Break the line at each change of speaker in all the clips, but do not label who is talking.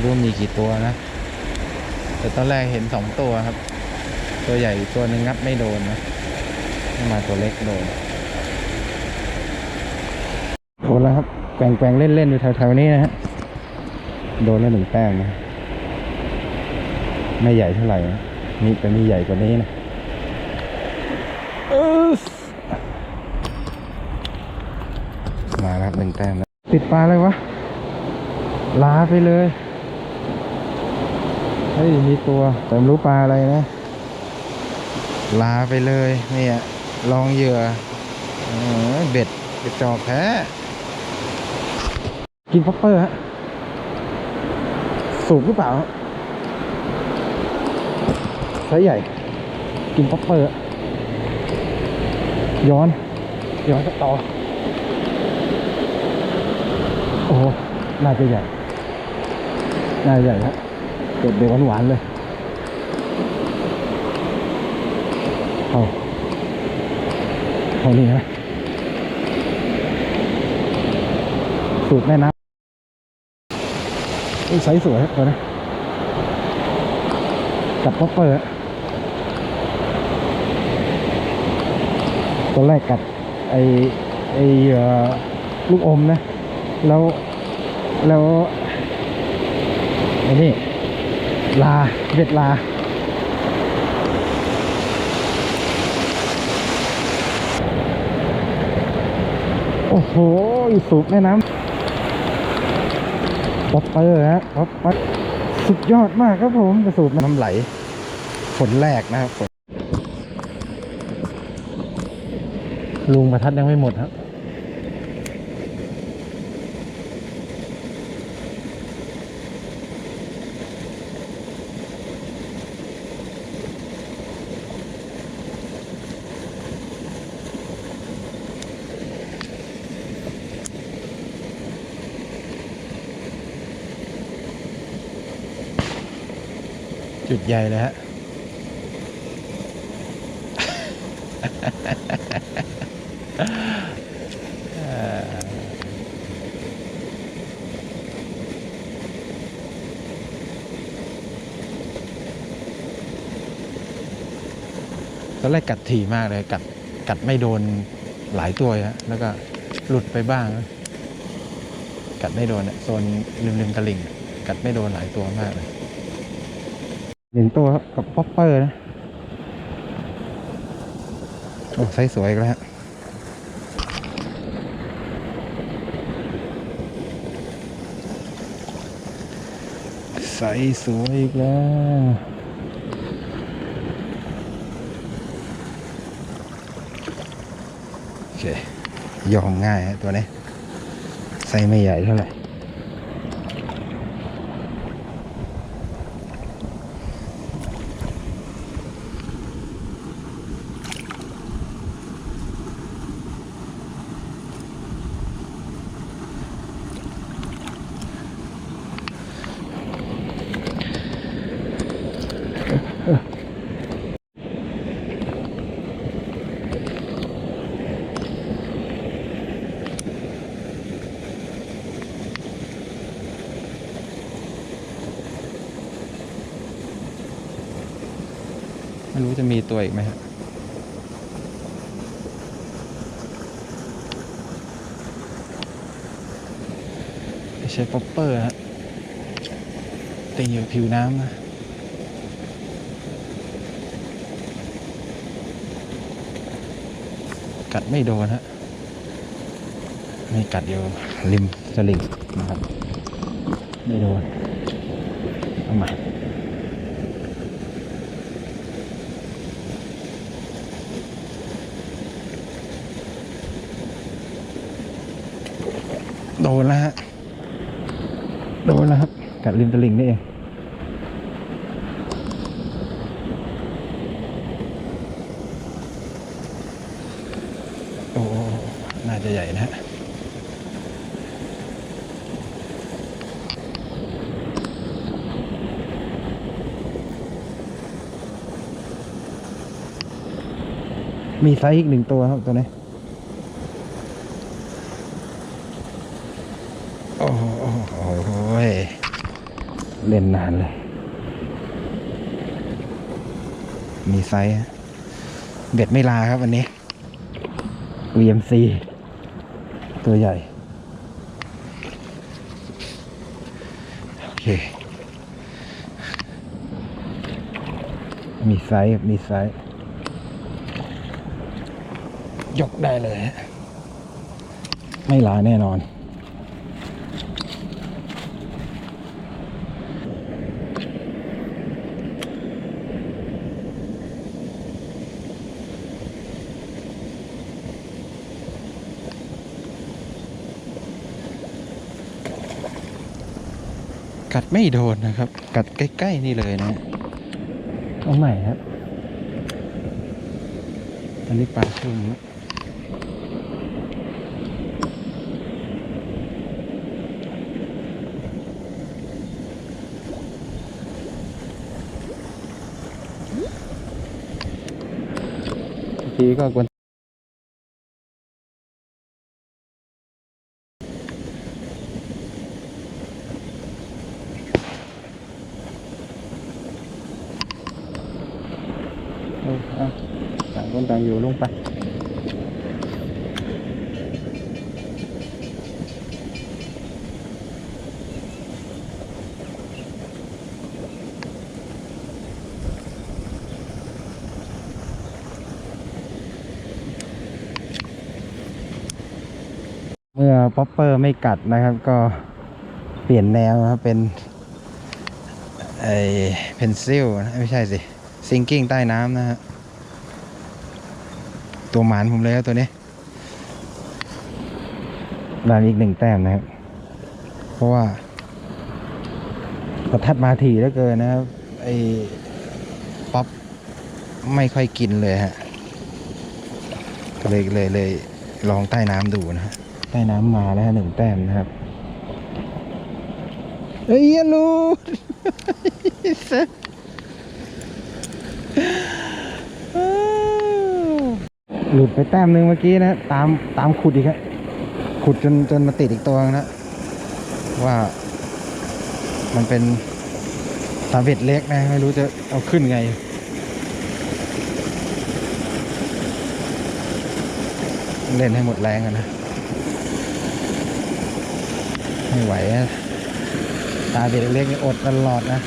ไม่รู้มีกี่ตัวนะ แต่ตอนแรกเห็นสองตัวครับ ตัวใหญ่ตัวหนึ่งงับไม่โดนนะ มาตัวเล็กโดนโดนแล้วครับแกว่งเล่นๆอยู่แถวๆนี้นะฮะ โดนแล้วหนึ่งแต้มนะ ไม่ใหญ่เท่าไหร่นะนี่แต่มีใหญ่กว่านี้นะมาแล้วครับหนึ่งแต้มแล้วติดปลาอะไรวะลาไปเลย ฮ้ยมีตัวแต่ไม่รู้ปลาอะไรนะลาไปเลยเนี่ยลองเหยื่อเออเบ็ดเบ็ดจอกแท้กินพัปเปอร์ฮะสูบหรือเปล่าไซส์ใหญ่ กินพัปเปอร์ย้อน ย้อนต่อโอ้น่าจะใหญ่ น่าจะใหญ่ครับ เด็ดเด็ดหวานๆเลยเอาเอานี่นะสูตรแม่น้ำอุ้ยไซส์สวยครับตัวนี้กับป๊อปเปอร์อตัวแรกกัดไอไอเอ่อลูกอมนะ แล้ว แล้วไอ้นี่ ลาเบ็ดลา โอ้โหสูบแม่น้ำป๊อปเปอร์ฮะป๊อปเปอร์สุดยอดมากครับผมกระสูบน้ำไหลผลแรกนะครับลุงประทัดยังไม่หมดครับ จุดใหญ่เลยฮะ ตอนแรกกัดถี่มากเลย กัดกัดไม่โดนหลายตัวฮะแล้วก็หลุดไปบ้าง กัดไม่โดนโซนริมริมๆตลิ่ง กัดไม่โดนหลายตัวมากเลย หนึ่งตัวครับกับป๊อปเปอร์นะ โอ้ไซส์สวยแล้วฮะไซส์สวยอีกแล้วโอเคยอมง่ายฮะตัวนี้ไซส์ไม่ใหญ่เท่าไหร่ ไม่รู้จะมีตัวอีกไหมฮะใช่ป๊อปเปอร์ฮะติงอยู่ผิวน้ำนะกัดไม่โดนฮะไม่กัดอยู่ริมสลิงนะครับ ไม่โดนเอามา นแล้วฮะ โดนแล้วครับกัดริมตลิ่งนี่เอง โอ้ น่าจะใหญ่นะฮะมีไซส์อีกหนึ่งตัวครับตัวนี้ โอ้โหโอ้โห เล่นนานเลย มีไซส์เบ็ดไม่ลาครับวันนี้ VMC ตัวใหญ่ โอเค มีไซส์มีไซส์ยกได้เลยฮะไม่ลาแน่นอน กัดไม่โดนนะครับ กัดใกล้ๆนี่เลยนะ เอาใหม่ครับ อันนี้ปลาชุ่มบางทีก็กวน เอาเอาต่างคนต่างอยู่ลงไปเมื่อป๊อปเปอร์ไม่กัดนะครับ ก็เปลี่ยนแนวครับเป็นไอเพนซิลนะไม่ใช่สิ ซิงกิ้งใต้น้ำนะฮะ ตัวหมานผมเลยครับตัวนี้ได้อีกหนึ่งแต้มนะครับ เพราะว่าประทัดมาถี่เหลือเกินนะครับ ไอป๊อปไม่ค่อยกินเลยฮะก็เลยเลยเลยลองใต้น้ำดูนะฮะ ใต้น้ำมาแล้วฮะหนึ่งแต้มนะครับเอ้ยอย่า หลุดไปแต้มหนึ่งเมื่อกี้นะ ตามตามขุดอีกครับขุดจนจนมาติดอีกตัวนึงนะว่า มันเป็นตาเบ็ดเล็กนะ ไม่รู้จะเอาขึ้นไงเล่นให้หมดแรงนะ ไม่ไหวอะตาเบ็ดเล็กนี่อดตลอดนะ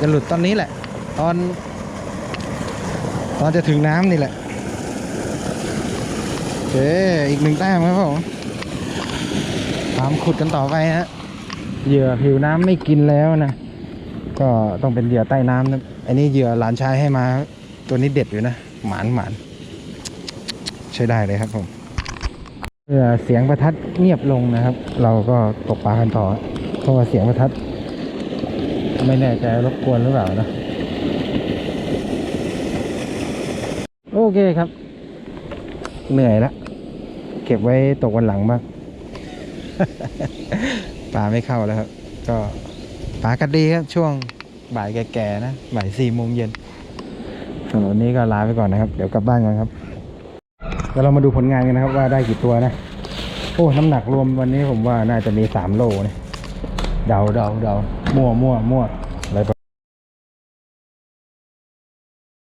จะหลุดตอนนี้แหละ ตอน ตอนจะถึงน้ำนี่แหละโอเคอีกหนึ่งแต้มครับผมตามขุดกันต่อไปฮะเหยื่อผิวน้ำไม่กินแล้วนะ ก็ต้องเป็นเหยื่อใต้น้ำนะอันนี้เหยื่อหลานชายให้มา ตัวนี้เด็ดอยู่นะ หมานหมานใช้ได้เลยครับผมเมื่อเสียงประทัดเงียบลงนะครับ เราก็ตกปลากันต่อเพราะว่าเสียงประทัด ไม่แน่ใจรบกวนหรือเปล่านะ โอเคครับ เหนื่อยละเก็บไว้ตกวันหลังบ้างปลาไม่เข้าแล้วครับ ก็ปลากัดดีครับ ช่วงบ่ายแก่ๆนะบ่ายสี่โมงเย็นสำหรับวันนี้ก็ลาไปก่อนนะครับ เดี๋ยวกลับบ้านกันครับเดี๋ยวเรามาดูผลงานกันนะครับว่าได้กี่ตัวนะ โอ้ น้ำหนักรวมวันนี้ผมว่าน่าจะมีสามโลนะ เดาเดาเดามั่วมั่วมั่ว